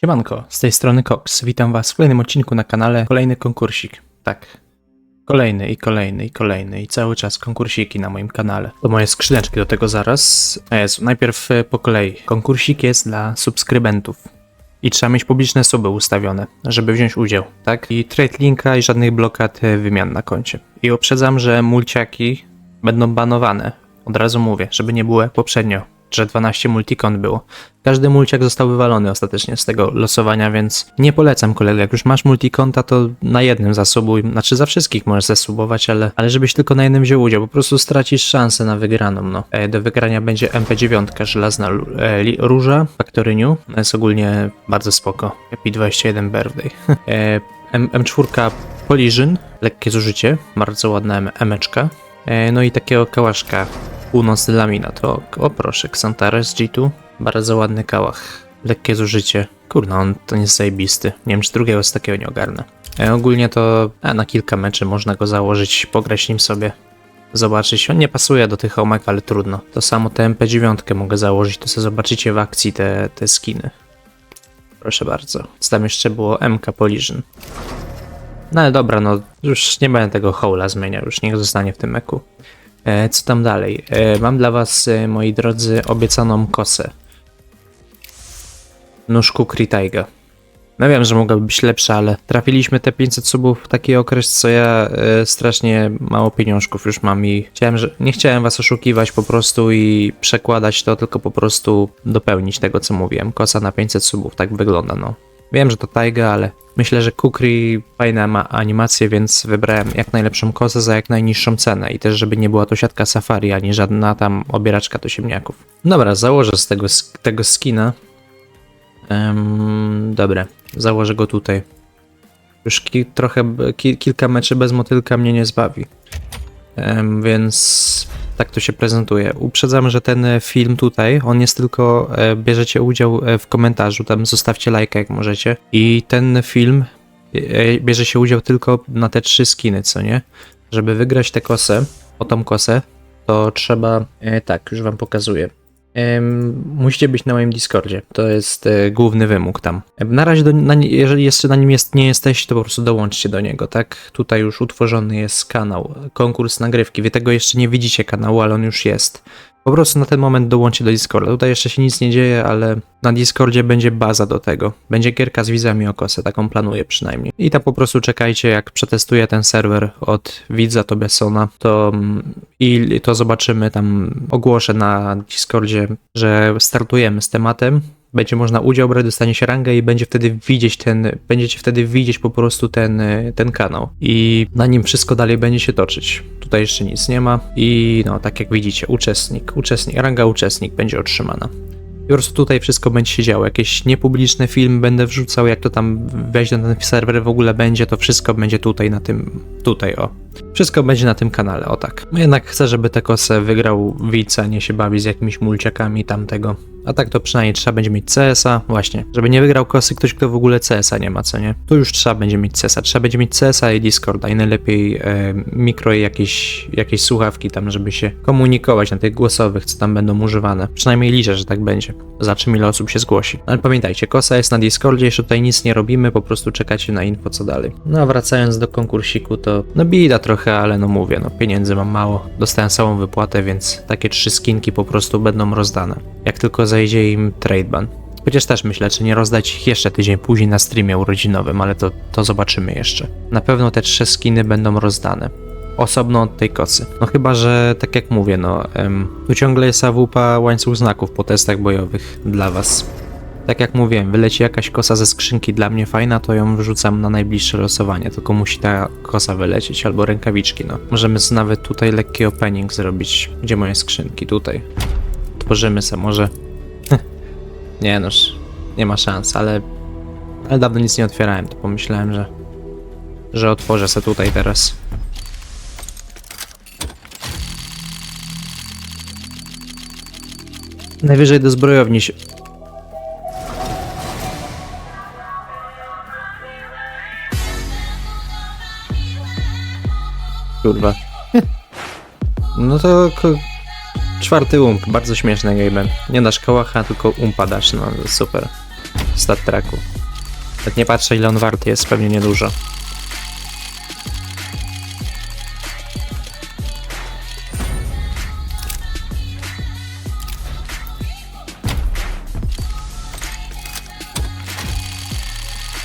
Siemanko, z tej strony Cox. Witam was w kolejnym odcinku na kanale. Kolejny konkursik. Tak. Kolejny i kolejny i kolejny i cały czas konkursiki na moim kanale. To moje skrzyneczki do tego zaraz. A Jezu, najpierw e, po kolei. Konkursik jest dla subskrybentów. I trzeba mieć publiczne suby ustawione, żeby wziąć udział, tak? I trade linka i żadnych blokad e, wymian na koncie. I uprzedzam, że mulciaki będą banowane. Od razu mówię, żeby nie było poprzednio, że 12 multikont było. Każdy mulciak został wywalony ostatecznie z tego losowania, więc nie polecam kolego. Jak już masz multikonta, to na jednym zasubuj. Znaczy za wszystkich możesz zasubować, ale, ale żebyś tylko na jednym wziął udział. Po prostu stracisz szansę na wygraną. No. E, do wygrania będzie MP9, żelazna e, róża, Factory New. Jest ogólnie bardzo spoko. P21 Birthday. e, M- M4 Collision, lekkie zużycie, bardzo ładna M-. E, no i takiego kałaszka północny laminat. O, o proszę, Xantares G2. Bardzo ładny kałach. Lekkie zużycie. Kurna, on to jest zajebisty. Nie wiem, czy drugiego z takiego nie ogarnę. E, ogólnie to a, na kilka meczy można go założyć, pograć nim sobie. Zobaczyć. On nie pasuje do tych homek, ale trudno. To samo tę MP9 mogę założyć, to sobie zobaczycie w akcji te, te skiny. Proszę bardzo. Co tam jeszcze było? MK Collision. No ale dobra, no już nie będę tego hola zmieniał, już niech zostanie w tym eku. E, co tam dalej? E, mam dla was, e, moi drodzy, obiecaną kosę. Nóż Kukri Taiga. No wiem, że mogłaby być lepsza, ale trafiliśmy te 500 subów w taki okres, co ja strasznie mało pieniążków już mam i chciałem, że nie chciałem was oszukiwać po prostu i przekładać to, tylko po prostu dopełnić tego, co mówiłem. Kosa na 500 subów, tak wygląda, no. Wiem, że to Taiga, ale myślę, że Kukri fajna ma animację, więc wybrałem jak najlepszą kosę za jak najniższą cenę i też, żeby nie była to siatka safari, ani żadna tam obieraczka do ziemniaków. Dobra, założę z tego, tego skina. Um, dobra, założę go tutaj. Już ki- trochę, ki- kilka meczy bez motylka mnie nie zbawi. Em, więc tak to się prezentuje. Uprzedzam, że ten e, film tutaj, on jest tylko, e, bierzecie udział e, w komentarzu, tam zostawcie lajka jak możecie. I ten film bierze się udział tylko na te trzy skiny, co nie? Żeby wygrać tę kosę, o tą kosę, to trzeba, tak, już wam pokazuję. Musicie być na moim Discordzie. To jest e, główny wymóg tam. Na razie, do, na, jeżeli jeszcze na nim jest, nie jesteście, to po prostu dołączcie do niego, tak? Tutaj już utworzony jest kanał, konkurs nagrywki. Wy tego jeszcze nie widzicie kanału, ale on już jest. Po prostu na ten moment dołączcie do Discorda. Tutaj jeszcze się nic nie dzieje, ale na Discordzie będzie baza do tego. Będzie gierka z widzami o kosę, taką planuję przynajmniej. I tam po prostu czekajcie, jak przetestuję ten serwer od widza Tobiasona, to mm, i to zobaczymy tam, ogłoszę na Discordzie, że startujemy z tematem. Będzie można udział brać, dostanie się rangę i będzie wtedy widzieć ten, będziecie wtedy widzieć po prostu ten, ten kanał. I na nim wszystko dalej będzie się toczyć. Tutaj jeszcze nic nie ma. I no, tak jak widzicie, uczestnik, uczestnik, ranga uczestnik będzie otrzymana. I po prostu tutaj wszystko będzie się działo. Jakieś niepubliczne filmy będę wrzucał, jak to tam wejść na ten serwer w ogóle będzie, to wszystko będzie tutaj na tym, tutaj o. Wszystko będzie na tym kanale, o tak. No jednak chcę, żeby te kosę wygrał widz, a nie się bawi z jakimiś mulciakami tamtego. A tak to przynajmniej trzeba będzie mieć CS-a, właśnie. Żeby nie wygrał kosy ktoś, kto w ogóle CS-a nie ma, co nie? Tu już trzeba będzie mieć CS-a. Trzeba będzie mieć CS-a i Discorda i najlepiej e, mikro i jakieś, jakieś słuchawki tam, żeby się komunikować na tych głosowych, co tam będą używane. Przynajmniej liczę, że tak będzie. Zobaczymy ile osób się zgłosi. Ale pamiętajcie, kosa jest na Discordzie, jeszcze tutaj nic nie robimy, po prostu czekacie na info co dalej. No a wracając do konkursiku, to no bida trochę, ale no mówię, no pieniędzy mam mało. Dostałem samą wypłatę, więc takie trzy skinki po prostu będą rozdane. Jak tylko zajdzie im trade ban. Chociaż też myślę, czy nie rozdać ich jeszcze tydzień później na streamie urodzinowym, ale to, to zobaczymy jeszcze. Na pewno te trzy skiny będą rozdane. Osobno od tej kosy. No chyba, że tak jak mówię, no em, tu ciągle jest AWP łańcuch znaków po testach bojowych dla was. Tak jak mówiłem, wyleci jakaś kosa ze skrzynki dla mnie fajna, to ją wrzucam na najbliższe losowanie, tylko musi ta kosa wylecieć, albo rękawiczki, no. Możemy nawet tutaj lekki opening zrobić. Gdzie moje skrzynki? Tutaj. Otworzymy se może. nie noż, nie ma szans, ale... Ale dawno nic nie otwierałem, to pomyślałem, że... Że otworzę se tutaj teraz. Najwyżej do zbrojowni się... Kurwa. No to czwarty ump, bardzo śmieszny game. Nie dasz kołacha, tylko umpa dasz, no super. w stat tracku. Tak nie patrzę ile on warty jest, pewnie niedużo.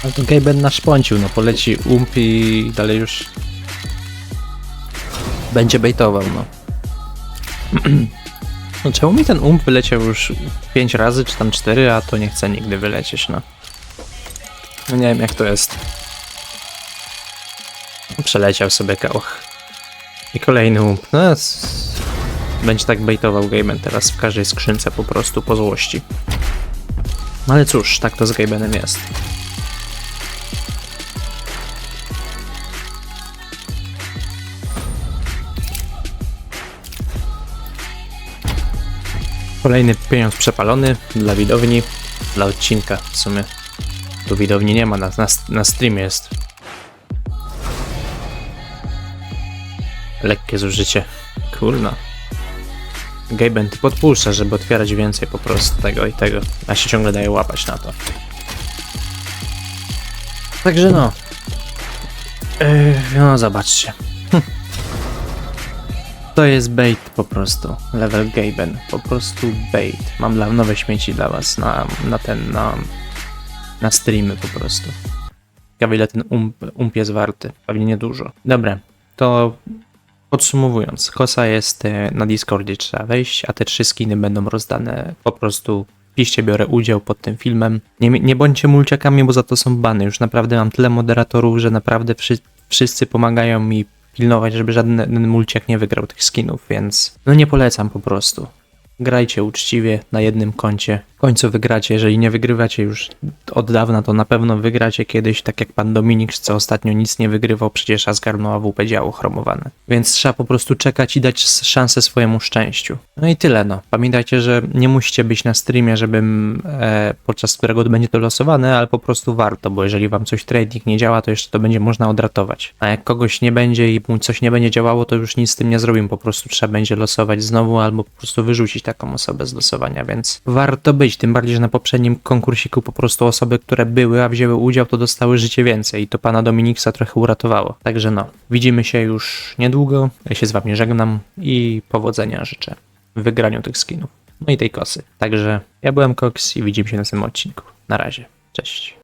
Ale to Gaben naszpącił, no poleci ump i dalej już będzie baitował, no. No czemu mi ten ump wyleciał już 5 razy, czy tam 4, a to nie chce nigdy wylecieć, no. No nie wiem jak to jest. Przeleciał sobie kałach. I kolejny ump. No, s- będzie tak baitował Gaben teraz w każdej skrzynce po prostu po złości. No ale cóż, tak to z Gabenem jest. Kolejny pieniądz przepalony dla widowni, dla odcinka w sumie. Tu widowni nie ma, na, na, na streamie jest. Lekkie zużycie. Kurna. Gaben, ty podpuszcza, żeby otwierać więcej po prostu tego i tego. A się ciągle daje łapać na to. Także no. Yy, no zobaczcie. To jest bait po prostu. Level Gaben. Po prostu bait. Mam dla, nowe śmieci dla was na, na ten, na, na streamy po prostu. Ciekawe ile ten ump, ump jest warty. Pewnie niedużo. Dobra, to podsumowując. Kosa jest e, na Discordzie, trzeba wejść, a te trzy skiny będą rozdane po prostu Piszcie, biorę udział pod tym filmem. Nie, nie bądźcie mulciakami, bo za to są bany. Już naprawdę mam tyle moderatorów, że naprawdę wszy, wszyscy pomagają mi pilnować, żeby żaden mulciak nie wygrał tych skinów, więc no nie polecam po prostu. Grajcie uczciwie na jednym koncie. W końcu wygracie. Jeżeli nie wygrywacie już od dawna, to na pewno wygracie kiedyś, tak jak pan Dominik, co ostatnio nic nie wygrywał, przecież a zgarnął AWP działo chromowane. Więc trzeba po prostu czekać i dać szansę swojemu szczęściu. No i tyle no. Pamiętajcie, że nie musicie być na streamie, żebym e, podczas którego będzie to losowane, ale po prostu warto, bo jeżeli wam coś trading nie działa, to jeszcze to będzie można odratować. A jak kogoś nie będzie i mu coś nie będzie działało, to już nic z tym nie zrobimy, po prostu trzeba będzie losować znowu albo po prostu wyrzucić taką osobę z losowania, więc warto być, tym bardziej, że na poprzednim konkursiku po prostu osoby, które były, a wzięły udział, to dostały życie więcej i to pana Dominiksa trochę uratowało. Także no, widzimy się już niedługo, ja się z wami żegnam i powodzenia życzę w wygraniu tych skinów. No i tej kosy. Także ja byłem Cox i widzimy się na następnym odcinku. Na razie. Cześć.